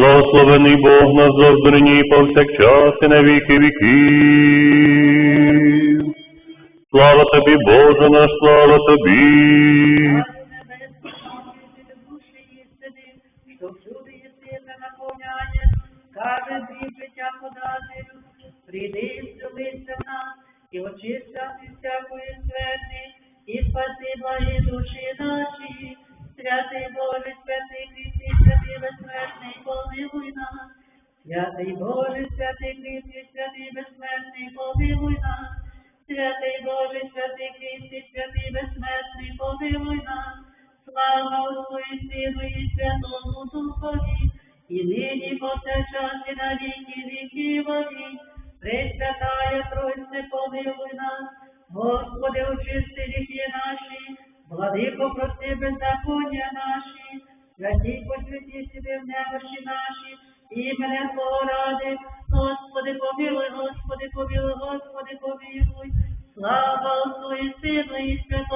Благословений Бог нас завжди повсякчас і на віки віків. Слава тобі, Боже наш, слава тобі. Каже дріб життя подати, прийди і вселися нас, і очисти від всякої смерти, і спаси благі душі наші, святий Боже, святий Христі, святий безсмертний, помилуй нас. Святий Боже, святий Христі, святий безсмертний, помилуй нас. Святий Боже, святий Христі, святий безсмертний, помилуй нас. Слава Отцу і Сину і Святому Духові, і нині повсякчас і на віки віків. Амінь. Пресвятая Тройце, помилуй нас, Господи, очисти віки наші, владико прости беззаконня наші, святі посвяті себе в немощі наші, іменем поради, ради, Господи, помилуй, Господи, помилуй, Господи, помилуй. Слава Отцу і Сину і Святому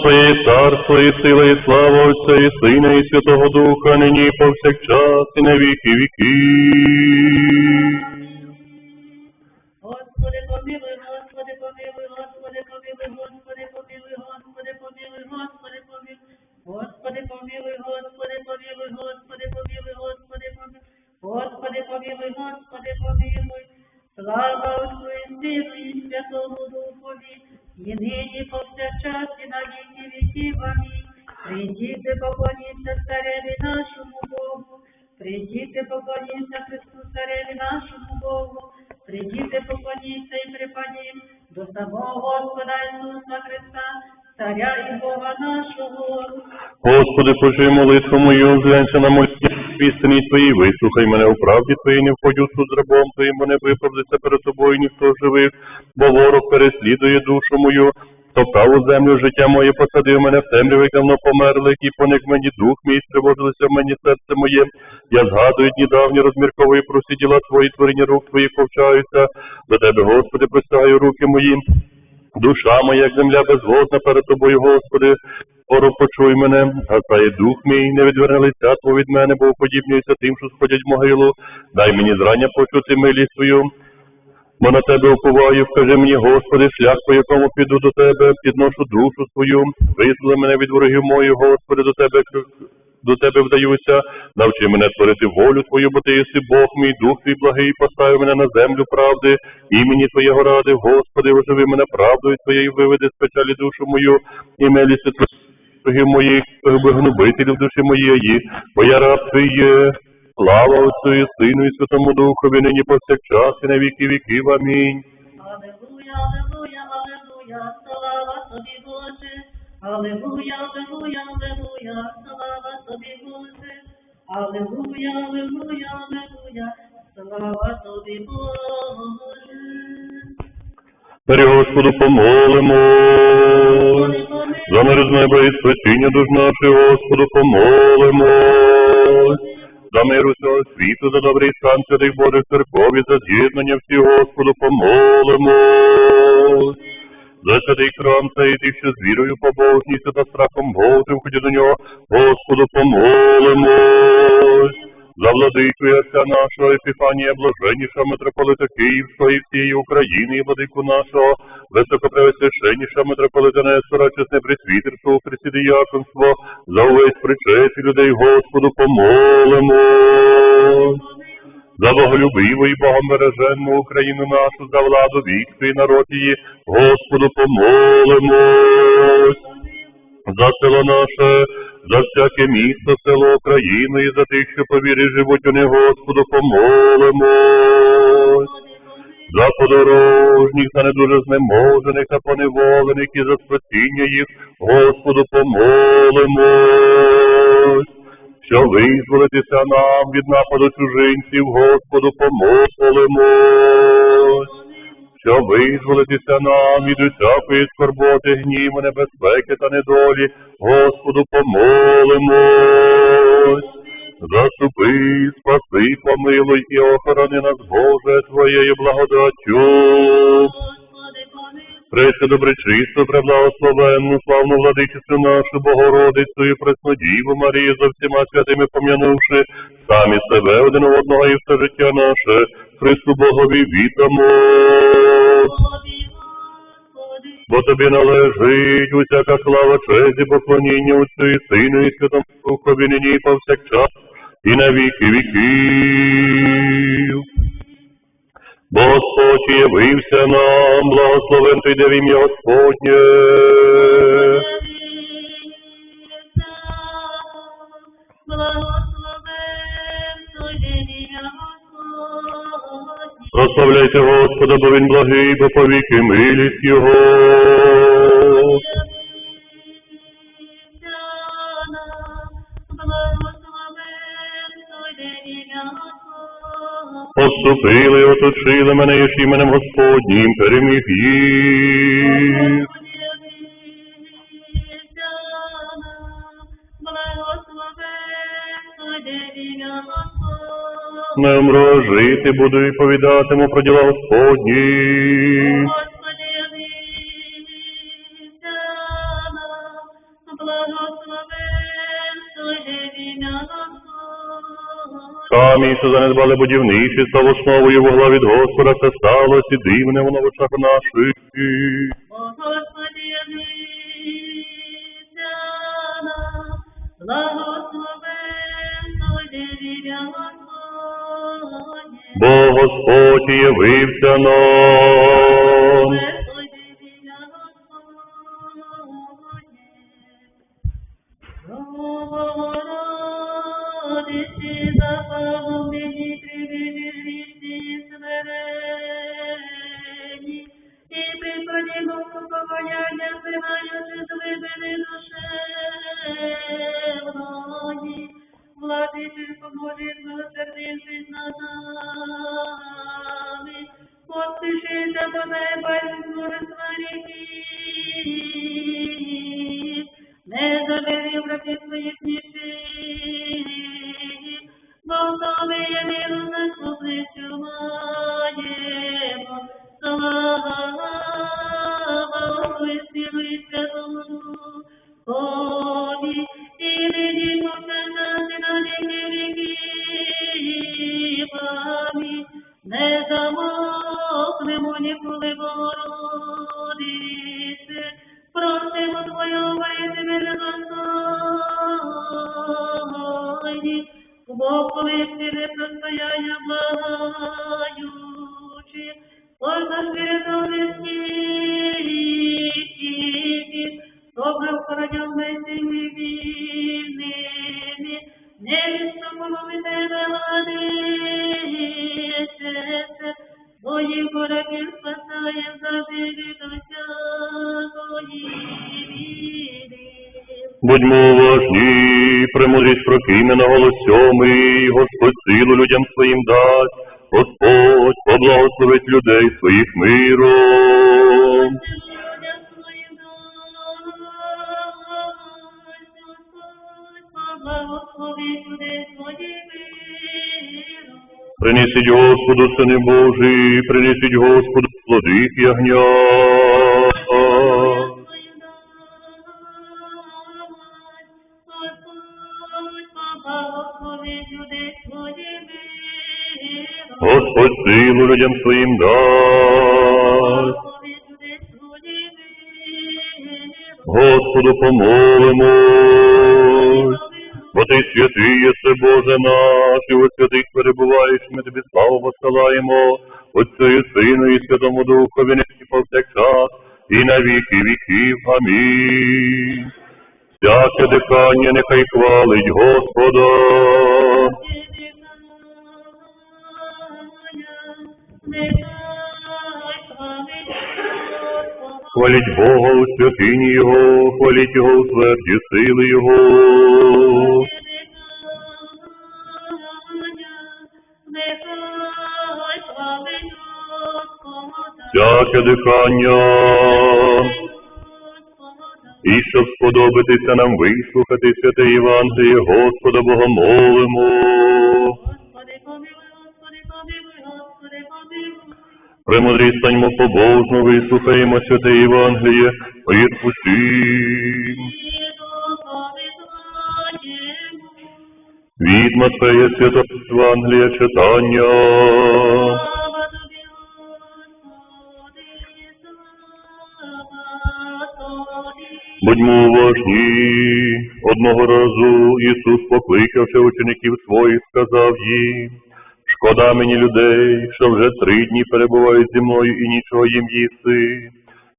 Твоє царство і сила, і слава Отця і Сина, і Святого Духа, нині повсякчас, і на віки віки. Господи, помилуй, Господи, помилуй, Господи, помилуй, Господи, Господи, почуй молитву мою, зглянься на мої пісні Твої, вислухай мене у правді Твоїй, не входю суд з рабом Твоїм, бо не виправдиться перед тобою ніхто живих, бо ворог переслідує душу мою. Топтав у землю життя моє, посадив мене в темряві, давно померлих, і поник мені дух мій, стривожилося в мені серце моє. Я згадую дні давні, розмірковую про діла твої, творіння рук твоїх повчаюся. До тебе, Господи, простягаю руки мої. Душа моя, як земля безводна перед тобою, Господи, скоро почуй мене, гасає дух мій, не відверни лиця Твого від мене, бо уподібнююся тим, що сходять в могилу. Дай мені зрання почути милість Твою. Бо на тебе уповаю, вкажи мені, Господи, шлях, по якому піду до тебе, підношу душу свою, визволи мене від ворогів моїх, Господи, до тебе до тебе вдаюся, навчи мене творити волю Твою, бо ти єси Бог мій, дух твій благий, постави мене на землю правди, імені Твоєго ради, Господи, оживи мене правдою Твоєю, виведи з печалі душу мою, і милістю Твоїх моїх, вигнобителів душі моєї, бо я раб твій. Слава Отцю і Сину і Святому Духові, нині повсякчас і на віки віків. Амінь. Аллилуйя, аллилуйя, аллилуйя, слава тобі, Боже. Аллилуйя, аллилуйя, аллилуйя. Аллилуйя, аллилуйя, аллилуйя, слава тобі, Боже. Дарі Господу помолимо. За мир з неба і спасіння душ наших, Господу помолимо. За мир усього світу, за добрий стан святих Божих церков і за з'єднання всіх, Господу помолимо. За святий храм цей тих, що з вірою, побожністю та страхом Божим, ході до нього, Господу помолимо. За владику отця нашого Епіфанія, блаженніша митрополита Київського і всієї України, і владику нашого, високопревосвященніша митрополита Нестора, чесне присвітерство у Христі діяконство, за увесь причет людей Господу помолимо. За боголюбиву і богомереженну Україну нашу, за владу війська і народ її, Господу помолимось. За село наше, за всяке місто, село Україну і за тих, що по живуть у не Господу помолимось. За подорожніх та не дуже знеможених та поневолених і за спасіння їх, Господу помолимось що визволитися нам від нападу чужинців, Господу помолимось. Що визволитися нам від усякої скорботи, гніву, небезпеки та недолі, Господу помолимось. Заступи, спаси, помилуй і охорони нас, Боже, Твоєю благодаттю. Прече преблагословенну, славну владичицю нашу Богородицю і Преснодіву Марію за всіма святими пом'янувши, самі себе один одного і все життя наше, Христу Богові вітамо. Бо тобі належить усяка слава, честь і поклоніння Отцю і Сину і Святому Духові нині повсякчас, і на віки віків. Господь явився нам, благословен ти де в ім'я Господнє. Прославляйте Господа, бо він благий, бо повіки милість Його. Поступили, оточили мене і іменем Господнім, переміг їх. Не мрожити жити буду і повідатиму про діла Господні. Самі, що занедбали будівничі, став основою вугла від Господа, це сталося і дивне воно в очах наших. Бо Господь явився нам. Будьмо уважні, премудрість прокине голос сьомий, Господь силу людям своїм дасть, Господь поблагословить людей своїх миром. Принесіть Господу, сини Божі, принесіть Господу плоди ягня. Силу людям своїм дасть. Господу помолимось. Бо ти святий єси, Боже наш, і у святих перебуваєш, ми тобі славу посилаємо, Отцю і Сину і Святому Духові, нині повсякчас, і на віки віків. Амінь. Всяке дихання нехай хвалить Господа. Хваліть Бога у святині Його, хваліть Його у тверді сили Його. Всяке дихання. І щоб сподобатися нам вислухати святе Євангеліє Господа Бога молимо. Премудрі станьмо побожно, вислухаємо святе Євангеліє, відпустим. Від Матфея святого Євангелія читання. Будьмо уважні. Одного разу Ісус, покликавши учеників своїх, сказав їм, шкода мені людей, що вже три дні перебувають зі мною і нічого їм їсти.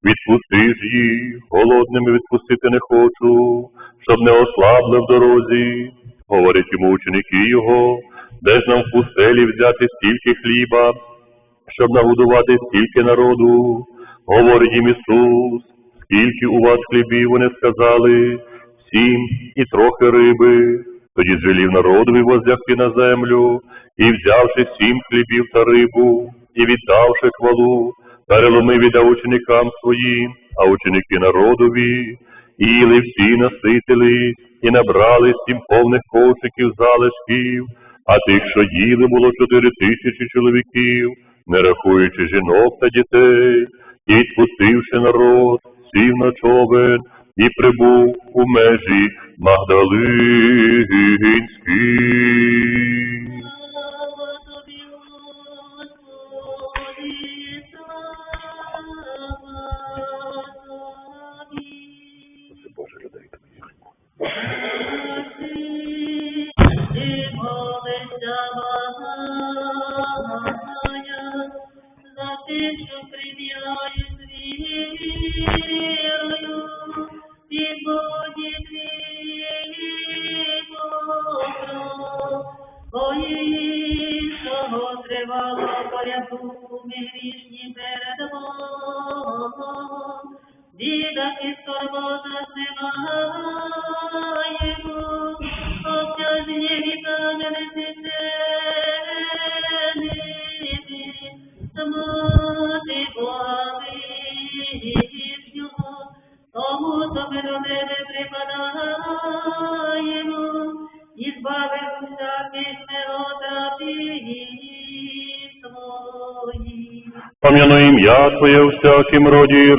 Відпусти ж їх, голодними відпустити не хочу, щоб не ослабли в дорозі. Говорять йому ученики його, де ж нам в пустелі взяти стільки хліба, щоб нагодувати стільки народу. Говорить їм Ісус, скільки у вас хлібів, вони сказали, сім і трохи риби. Тоді звелів народові возлягти на землю, і взявши сім хлібів та рибу, і віддавши хвалу, переломив і дав ученикам своїм, а ученики народові, і їли всі наситились, і набрали сім повних кошиків залишків, а тих, що їли, було чотири тисячі чоловіків, не рахуючи жінок та дітей, і відпустивши народ, сів на човен і прибув у межі Тобі. Боже, людей твоїх. Ти Твоє у всякім роді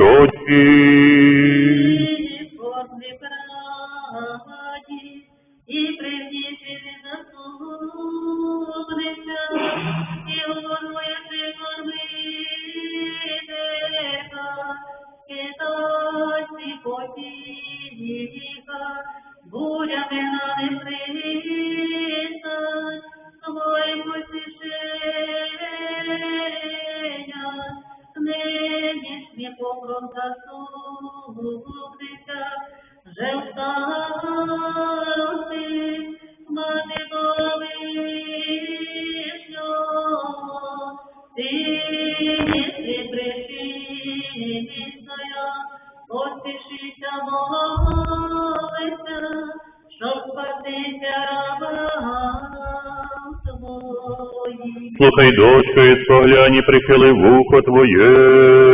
твоїм. Слухай, дочко, і споглянь, і прихили вухо Твоє.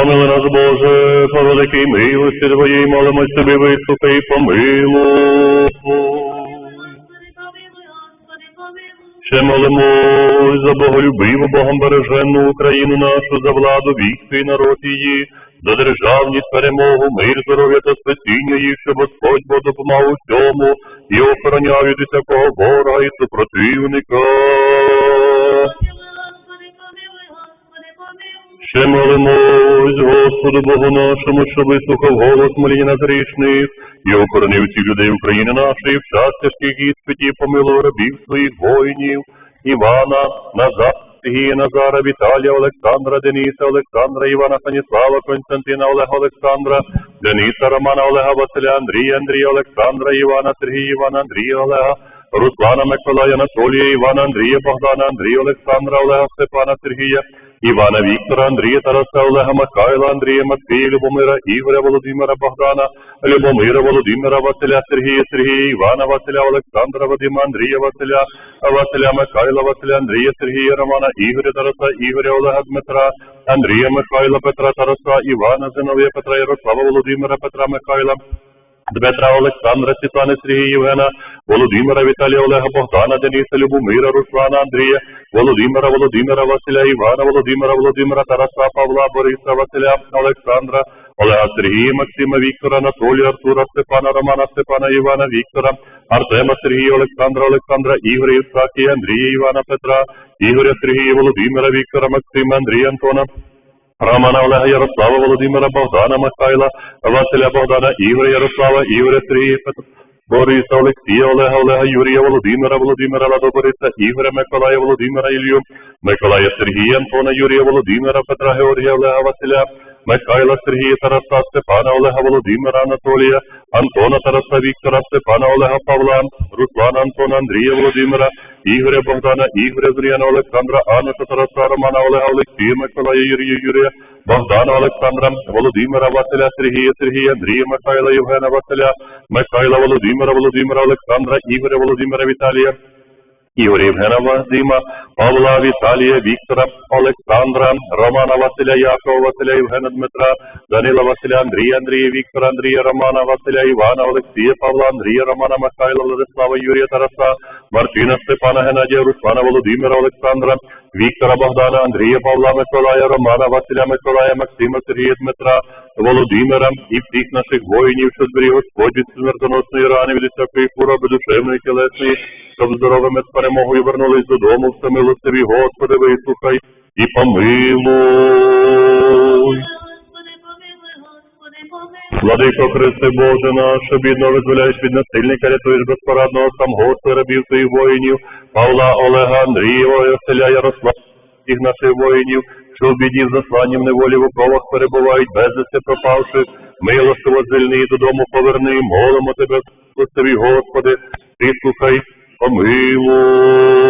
Помили нас, Боже, по великій милості Твоїй, молимось Тобі, вислухай і помилуй. Ще молимось за боголюбиву, Богом береженну Україну нашу, за владу, військо і народ її, за державність, перемогу, мир, здоров'я та спасіння їх, щоб Господь Бог допомагав у цьому і охороняв від усякого ворога і супротивника. Ще молимось Господу Богу нашому, що вислухав голос моління нас грішних, і охоронив всіх людей України нашої в час тяжких іспитів, помилував рабів своїх воїнів, Івана, Назара, Сергія, Назара, Віталія, Олександра, Дениса, Олександра, Івана, Станіслава, Константина, Олега, Олександра, Дениса, Романа, Олега, Василя, Андрія, Андрія, Олександра, Івана, Сергія, Івана, Андрія, Олега, Руслана, Миколая, Анатолія, Івана, Андрія, Богдана, Андрія, Олександра, Олега, Степана, Сергія, Івана Віктора, Андрія, Тараса, Олега, Михайла, Андрія, Матвія, Любомира, Ігоря, Володимира, Богдана, Любомира, Володимира, Василя, Сергія, Сергія, Івана, Василя, Олександра, Вадима, Андрія, Василя, Василя, Михайла, Василя, Андрія, Сергія, Романа, Ігоря, Тараса, Ігоря, Олега, Дмитра, Андрія, Михайла, Петра, Тараса, Івана, Зиновія, Петра, Ярослава, Володимира, Петра, Михайла, Дмитра Олександра, Світлани, Сергія Євгена, Володимира, Віталія, Олега, Богдана, Дениса, Любомира, Руслана, Андрія, Володимира, Володимира, Василя, Івана, Володимира, Володимира, Тараса, Павла, Бориса, Василя, Олександра, Олега, Сергія, Максима, Віктора, Анатолія, Артура, Степана, Романа, Степана, Івана, Віктора, Артема, Сергія, Олександра, Олександра, Ігоря, Євстакія, Андрія, Івана, Петра, Ігоря, Сергія, Володимира, Віктора, Максима, Андрія, Антона, Романа Олега Ярослава, Володимира Богдана, Михайла, Василя Богдана, Ігоря Ярослава, Ігоря Сергія, Петра, Бориса, Олексія, Олега, Олега, Юрія, Володимира, Володимира, Ладо Бориса, Ігоря, Миколая, Володимира, Ілью, Миколая, Сергія, Антона, Юрія, Володимира, Петра, Георгія, Олега, Василя, Михайла, Сергія, Тараса, Степана, Олега, Володимира, Анатолія, Антона, Тараса, Віктора, Степана, Олега, Павла, Руслана, Антона, Андрія, Володимира, Ігоря, Богдана, Ігоря, Зріяна, Олександра, Ануша, Тараса, Романа, Олега, Олексія, Миколая, Юрія, Юрія, Богдана, Олександра, Володимира, Василя, Сергія, Сергія, Андрія, Михайла, Євгена, Василя, Михайла, Володимира, Володимира, Олександра, Ігоря, Володимира, Віталія, Євгена Вадима, Павла, Віталія, Віктора, Олександра, Романа Василя, Якова, Василя, Євгена Дмитра, Данила Василя, Андрія, Андрія, Віктора, Андрія, Романа, Василя, Івана, Олексія, Павла, Андрія, Романа, Михайла, Владислава, Юрія, Тараса, Мартина, Степана, Геннадія, Руслана, Володимира, Олександра, Віктора, Богдана, Андрія, Павла, Миколая, Романа, Василя, Миколая, Максима, Сергія, Дмитра, Володимира і всіх наших воїнів, що зберіг Господь від смертоносної рани, від всякої хвороби душевної, тілесної, щоб здоровими з перемогою вернулись додому, все милостиві, Господи, вислухай і помилуй. Владико Христе Боже наш, бідно визволяєш від насильника, рятуєш безпорадного сам Господи, рабів своїх воїнів, Павла, Олега, Андрія, Василя, Ярослава, всіх наших воїнів, що в біді в засланні в неволі в оковах перебувають, безвісти пропавши, милостиво звільни, додому поверни, молимо тебе, Господи, Господи, вислухай, помилуй.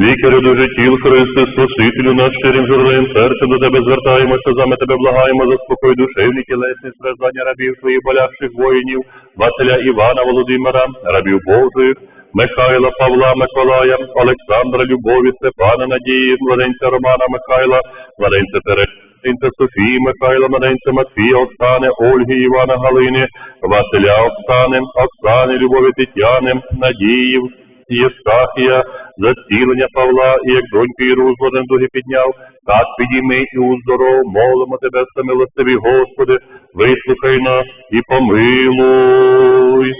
Лікарю дуже тіл Христе, Спасителю наш щирим журлим серцем до тебе звертаємося, заме тебе благаємо, заспокой душевні тілесні страждання рабів своїх болявших воїнів, Василя Івана Володимира, рабів Божих, Михайла, Павла, Миколая, Олександра, Любові, Степана, Надії, младенця Романа, Михайла, младенця Младенця Софії, Михайла, младенця Матвія, Оксани, Ольги, Івана, Галини, Василя, Оксани, Оксани, Любові, Тетяни, Надії, Євстахія, за зцілення Павла, і як доньки Єрусалим дуги підняв, так підійми і уздоров, молимо тебе, самилостиві Господи, вислухай нас і помилуй.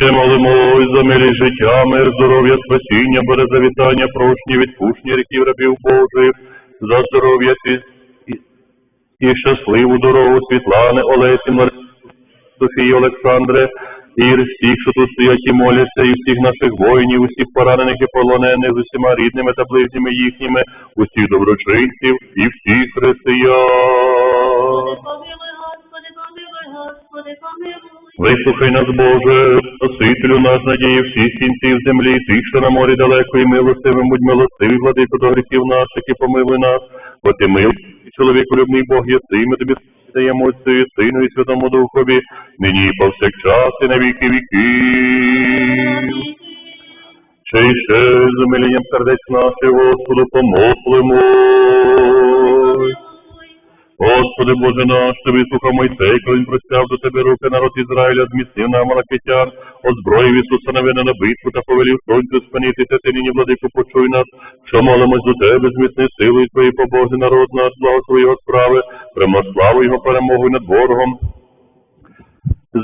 Ще молимось за милість життя, мир, здоров'я, спасіння, березавітання, прощення, відпущення ріків рабів Божих, за здоров'я і, і, і щасливу дорогу Світлани, Олесі, Марії, Софії, Олександре, і всіх, що тут стоять і моляться, і всіх наших воїнів, усіх поранених і полонених, з усіма рідними та близькими їхніми, усіх доброчинців і всіх християн. Вислухай нас, Боже, Спасителю наш надії всіх кінців землі, тих, що на морі далеко, і милостивим, будь милостивий, владико до гріхів наших, і помилуй нас, бо ти мил, чоловіколюбний Бог єси, ми тобі даємо Отцю і Сину і Святому Духові, нині і повсякчас, і на віки віків. Ще й ще з умилінням сердець наших, Господу, помоплемо. Господи Боже наш, Ти вислухав Мойсей, коли він простяв до тебе руки народ Ізраїля, зміцнив на Амалакитян, озброїв Ісуса Навина на битву та повелів сонцю спинитися, ти нині, владику, почуй нас, що молимось до тебе, зміцни силою твої побожний народ наш, благослови його справи, прямо славу його перемогу над ворогом.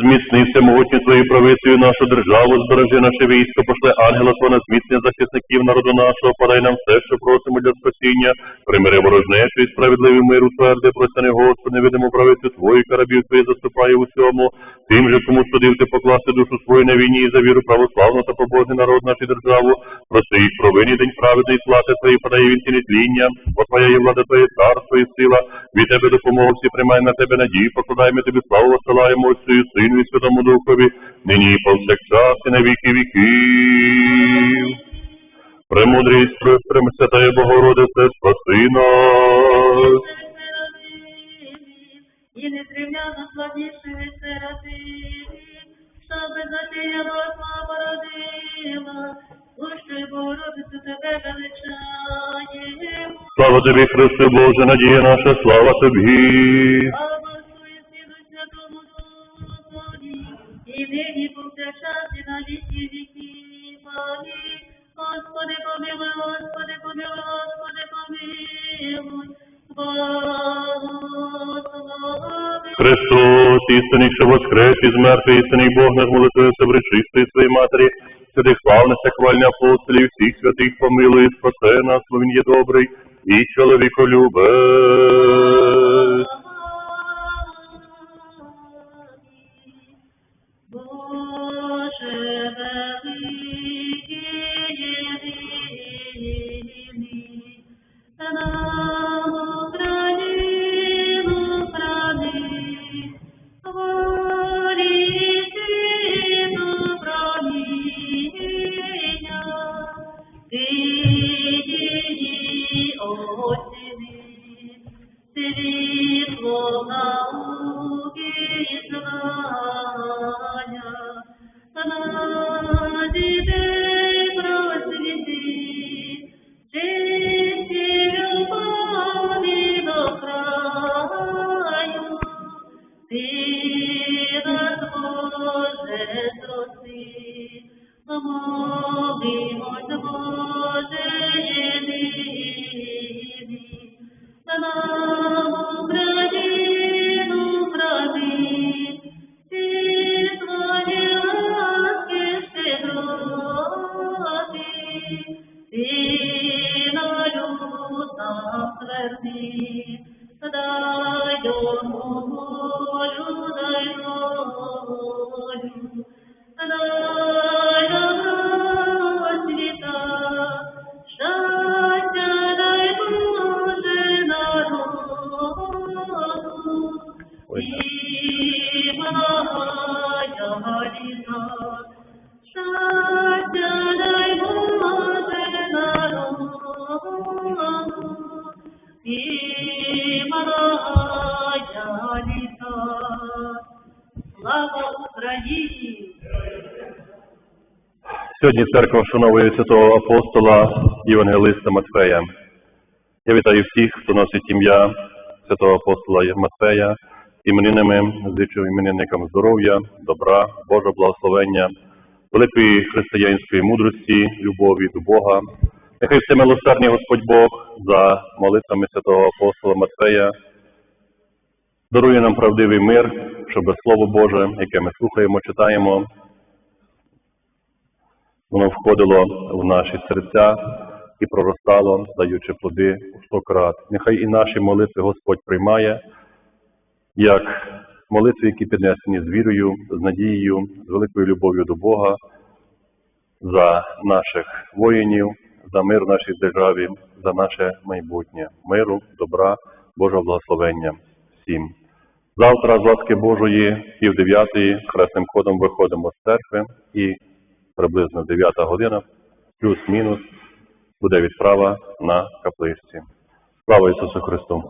Зміцни всемогутню твою правицею нашу державу, збережи наше військо, пошли ангела Твого на зміцнення захисників народу нашого, подай нам все, що просимо для спасіння, примири ворожнечу і справедливий мир утверди, простяни Господи, невидиму правицю твою, карабів твої заступає у всьому, тим же, кому судив ти покласти душу свою на війні і за віру православну та побожний народ нашу державу, прости їх провині, день праведний плати твої, подає він ціні тління, бо твоя є влада твоє царство і сила, від тебе допомогу всі приймай на тебе надію, покладаємо тобі славу, посилаємо Отцю і Сину і Святому Духові, нині і повсякчас і на віки віків. Премудрість, Пресвятая Богородице, спаси нас. І незрівняно славнішими середини, щоби затіяла слава родила, Пущай Богородицю тебе величаємо. Слава тобі, Христе Боже, надія наша, слава тобі. І нині повсякчас і на віки віків. Амінь. Христос, істинний, що воскрес із мертвих, істинний Бог, наш молитвується в речистої своїй матері, святих славних хвальних апостолів, всіх святих помилуй, спасе нас, бо він є добрий і чоловіколюбець. Боже Mohammed. Сьогодні церква вшановує святого апостола Євангелиста Матфея. Я вітаю всіх, хто носить ім'я святого апостола Матфея, іменинами, зичу іменинникам здоров'я, добра, Божого благословення, великої християнської мудрості, любові до Бога. Нехай всемилосердний Господь Бог за молитвами святого апостола Матфея дарує нам правдивий мир, щоб Слово Боже, яке ми слухаємо, читаємо, воно входило в наші серця і проростало, даючи плоди у сто крат. Нехай і наші молитви Господь приймає, як молитви, які піднесені з вірою, з надією, з великою любов'ю до Бога, за наших воїнів, за мир в нашій державі, за наше майбутнє, миру, добра, Божого благословення всім. Завтра, з ласки Божої, пів дев'ятої, хресним ходом виходимо з церкви і приблизно 9 година, плюс-мінус, буде відправа на капличці. Слава Ісусу Христу!